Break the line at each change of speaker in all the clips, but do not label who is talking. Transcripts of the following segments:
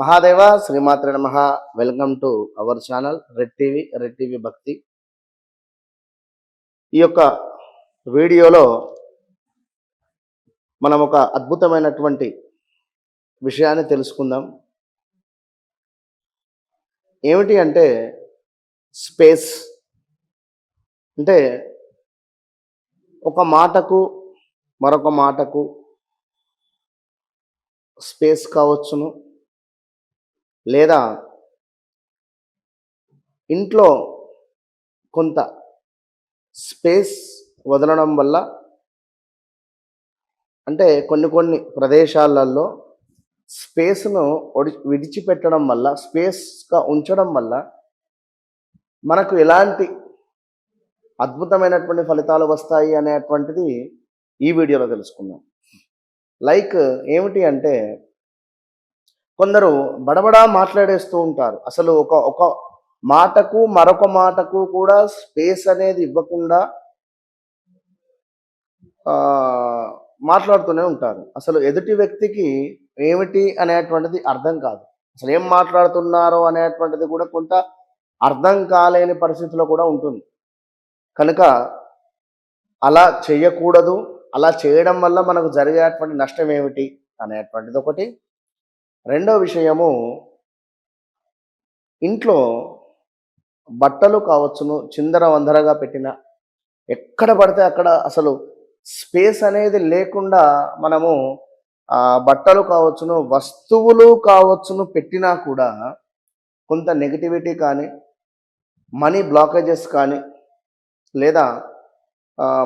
మహాదేవ శ్రీమాత్ర నమ. Welcome to our channel red TV red TV Bhakti ఈ యొక్క వీడియోలో మనం ఒక అద్భుతమైనటువంటి విషయాన్ని తెలుసుకుందాం. ఏమిటి అంటే స్పేస్? అంటే ఒక మాటకు మరొక మాటకు స్పేస్ కావచ్చును. లేదా ఇంట్లో కొంత స్పేస్ వదలడం వల్ల అంటే కొన్ని కొన్ని ప్రదేశాలలో స్పేస్ను విడిచిపెట్టడం వల్ల స్పేస్గా ఉంచడం వల్ల మనకు ఎలాంటి అద్భుతమైనటువంటి ఫలితాలు వస్తాయి అనేటువంటిది ఈ వీడియోలో తెలుసుకుందాం. లైక్ ఏమిటి అంటే కొందరు బడబడా మాట్లాడేస్తూ ఉంటారు. అసలు ఒక ఒక మాటకు మరొక మాటకు కూడా స్పేస్ అనేది ఇవ్వకుండా మాట్లాడుతూనే ఉంటారు. అసలు ఎదుటి వ్యక్తికి ఏమిటి అనేటువంటిది అర్థం కాదు. అసలు ఏం మాట్లాడుతున్నారో అనేటువంటిది కూడా కొంత అర్థం కాలేని పరిస్థితిలో కూడా ఉంటుంది. కనుక అలా చేయకూడదు. అలా చేయడం వల్ల మనకు జరిగేటువంటి నష్టం ఏమిటి అనేటువంటిది ఒకటి. రెండో విషయము ఇంట్లో బట్టలు కావచ్చును చిందర వందరగా పెట్టిన. ఎక్కడ పడితే అక్కడ అసలు స్పేస్ అనేది లేకుండా మనము బట్టలు కావచ్చును వస్తువులు కావచ్చును పెట్టినా కూడా కొంత నెగిటివిటీ కానీ మనీ బ్లాకేజెస్ కానీ లేదా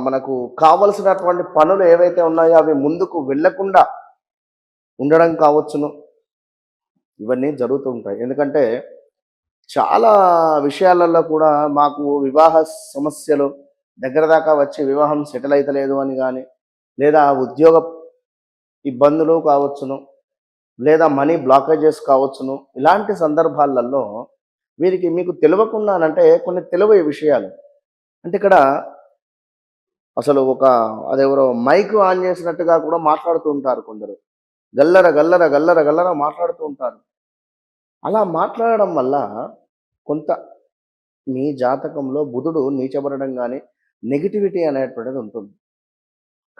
మనకు కావలసినటువంటి పనులు ఏవైతే ఉన్నాయో అవి ముందుకు వెళ్ళకుండా ఉండడం కావచ్చును. ఇవన్నీ జరుగుతూ ఉంటాయి. ఎందుకంటే చాలా విషయాలలో కూడా మాకు వివాహ సమస్యలు దగ్గర దాకా వచ్చి వివాహం సెటిల్ అవుతలేదు అని కానీ లేదా ఉద్యోగ ఇబ్బందులు కావచ్చును లేదా మనీ బ్లాకేజెస్ కావచ్చును ఇలాంటి సందర్భాలలో వీరికి మీకు తెలియకుండానంటే కొన్ని తెలివే విషయాలు. అంటే ఇక్కడ అసలు ఒక అదెవరో మైక్ ఆన్ చేసినట్టుగా కూడా మాట్లాడుతూ ఉంటారు కొందరు. గల్లర గల్లర గల్లర గల్లర మాట్లాడుతూ ఉంటారు. అలా మాట్లాడడం వల్ల కొంత మీ జాతకంలో బుధుడు నీచబడడం కానీ నెగిటివిటీ అనేటువంటిది ఉంటుంది.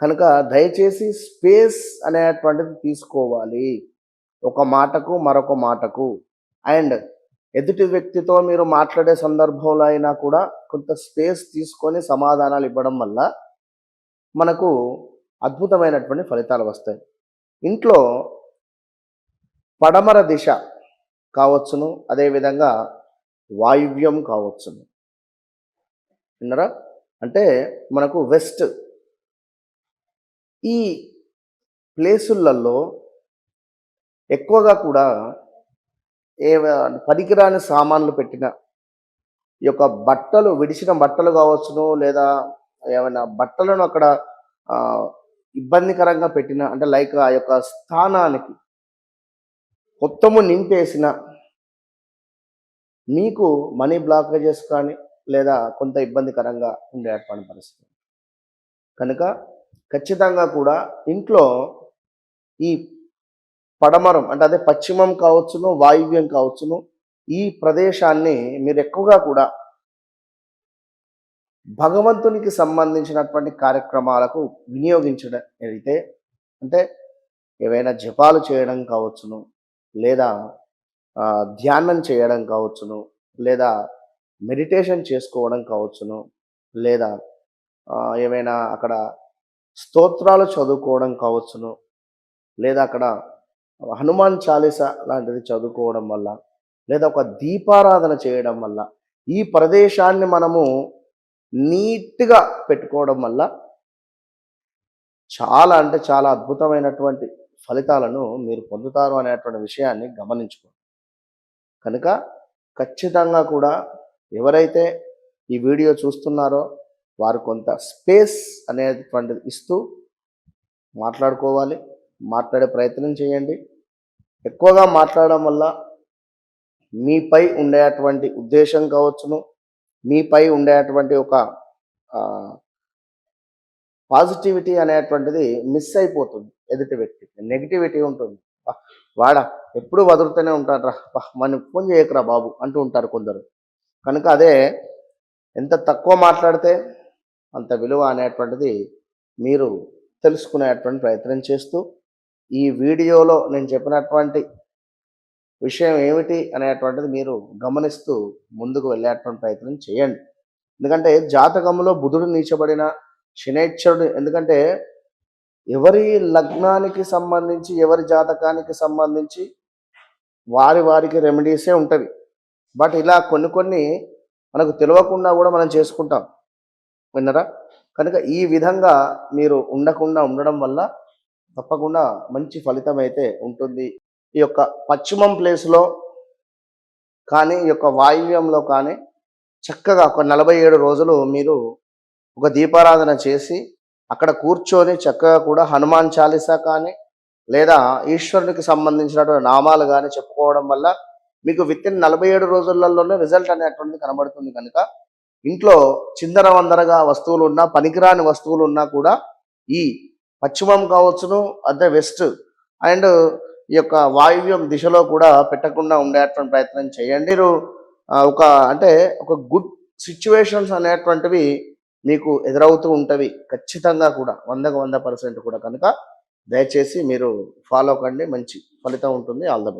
కనుక దయచేసి స్పేస్ అనేటువంటిది తీసుకోవాలి. ఒక మాటకు మరొక మాటకు. అండ్ ఎదుటి వ్యక్తితో మీరు మాట్లాడే సందర్భంలో అయినా కూడా కొంత స్పేస్ తీసుకొని సమాధానాలు ఇవ్వడం వల్ల మనకు అద్భుతమైనటువంటి ఫలితాలు వస్తాయి. ఇంట్లో పడమర దిశ కావచ్చును. అదేవిధంగా వాయువ్యం కావచ్చును. విన్నరా? అంటే మనకు వెస్ట్. ఈ ప్లేసులలో ఎక్కువగా కూడా ఏ పనికిరాని సామాన్లు పెట్టిన ఈ యొక్క బట్టలు విడిచిన బట్టలు కావచ్చును లేదా ఏమైనా బట్టలను అక్కడ ఇబ్బందికరంగా పెట్టిన అంటే లైక్ ఆ యొక్క స్థానానికి మొత్తము నింపేసిన మీకు మనీ బ్లాకేజెస్ కానీ లేదా కొంత ఇబ్బందికరంగా ఉండేటువంటి పరిస్థితి. కనుక ఖచ్చితంగా కూడా ఇంట్లో ఈ పడమరం అంటే అదే పశ్చిమం కావచ్చును వాయువ్యం కావచ్చును ఈ ప్రదేశాన్ని మీరు ఎక్కువగా కూడా భగవంతునికి సంబంధించినటువంటి కార్యక్రమాలకు వినియోగించడం అయితే అంటే ఏవైనా జపాలు చేయడం కావచ్చును లేదా ధ్యానం చేయడం కావచ్చును లేదా మెడిటేషన్ చేసుకోవడం కావచ్చును లేదా ఏమైనా అక్కడ స్తోత్రాలు చదువుకోవడం కావచ్చును లేదా అక్కడ హనుమాన్ చాలీస లాంటిది చదువుకోవడం వల్ల లేదా ఒక దీపారాధన చేయడం వల్ల ఈ ప్రదేశాన్ని మనము నీట్గా పెట్టుకోవడం వల్ల చాలా అంటే చాలా అద్భుతమైనటువంటి ఫలితాలను మీరు పొందుతారు అనేటువంటి విషయాన్ని గమనించుకోండి. కనుక ఖచ్చితంగా కూడా ఎవరైతే ఈ వీడియో చూస్తున్నారో వారు కొంత స్పేస్ అనేటువంటిది ఇస్తూ మాట్లాడుకోవాలి మాట్లాడే ప్రయత్నం చేయండి. ఎక్కువగా మాట్లాడడం వల్ల మీపై ఉండేటువంటి ఉద్దేశం కావచ్చును. మీపై ఉండేటువంటి ఒక పాజిటివిటీ అనేటువంటిది మిస్ అయిపోతుంది. ఎదుటి వ్యక్తికి నెగిటివిటీ ఉంటుంది వాడా ఎప్పుడు వదులుతూనే ఉంటాడు రా మనం ఫోన్ చేయకరా బాబు అంటూ ఉంటారు కొందరు. కనుక అదే ఎంత తక్కువ మాట్లాడితే అంత విలువ అనేటువంటిది మీరు తెలుసుకునేటువంటి ప్రయత్నం చేస్తూ ఈ వీడియోలో నేను చెప్పినటువంటి విషయం ఏమిటి అనేటువంటిది మీరు గమనిస్తూ ముందుకు వెళ్ళేటువంటి ప్రయత్నం చేయండి. ఎందుకంటే జాతకంలో బుధుడు నీచబడిన శనేశ్వరుడు ఎందుకంటే ఎవరి లగ్నానికి సంబంధించి ఎవరి జాతకానికి సంబంధించి వారి వారికి రెమెడీసే ఉంటవి బట్ ఇలా కొన్ని కొన్ని మనకు తెలియకుండా కూడా మనం చేసుకుంటాం. విన్నరా? కనుక ఈ విధంగా మీరు ఉండకుండా ఉండడం వల్ల తప్పకుండా మంచి ఫలితం అయితే ఉంటుంది. ఈ యొక్క పశ్చిమం ప్లేస్లో కానీ ఈ యొక్క వాయువ్యంలో కానీ చక్కగా ఒక నలభై ఏడు రోజులు మీరు ఒక దీపారాధన చేసి అక్కడ కూర్చొని చక్కగా కూడా హనుమాన్ చాలీసా కానీ లేదా ఈశ్వరునికి సంబంధించినటువంటి నామాలు కానీ చెప్పుకోవడం వల్ల మీకు విత్ ఇన్ నలభై ఏడు రోజులలోనే రిజల్ట్ అనేటువంటిది కనబడుతుంది కనుక. ఇంట్లో చిందర వందరగా వస్తువులు ఉన్నా పనికిరాని వస్తువులు ఉన్నా కూడా ఈ పశ్చిమం కావచ్చును అదే వెస్ట్ అండ్ ఈ యొక్క వాయువ్యం దిశలో కూడా పెట్టకుండా ఉండేటువంటి ప్రయత్నం చేయండి. మీరు ఒక అంటే ఒక గుడ్ సిచ్యువేషన్స్ అనేటువంటివి మీకు ఎదురవుతూ ఉంటవి ఖచ్చితంగా కూడా వందకు వంద పర్సెంట్ కూడా కనుక దయచేసి మీరు ఫాలో కండి మంచి ఫలితం ఉంటుంది ఆల్ ద బెస్ట్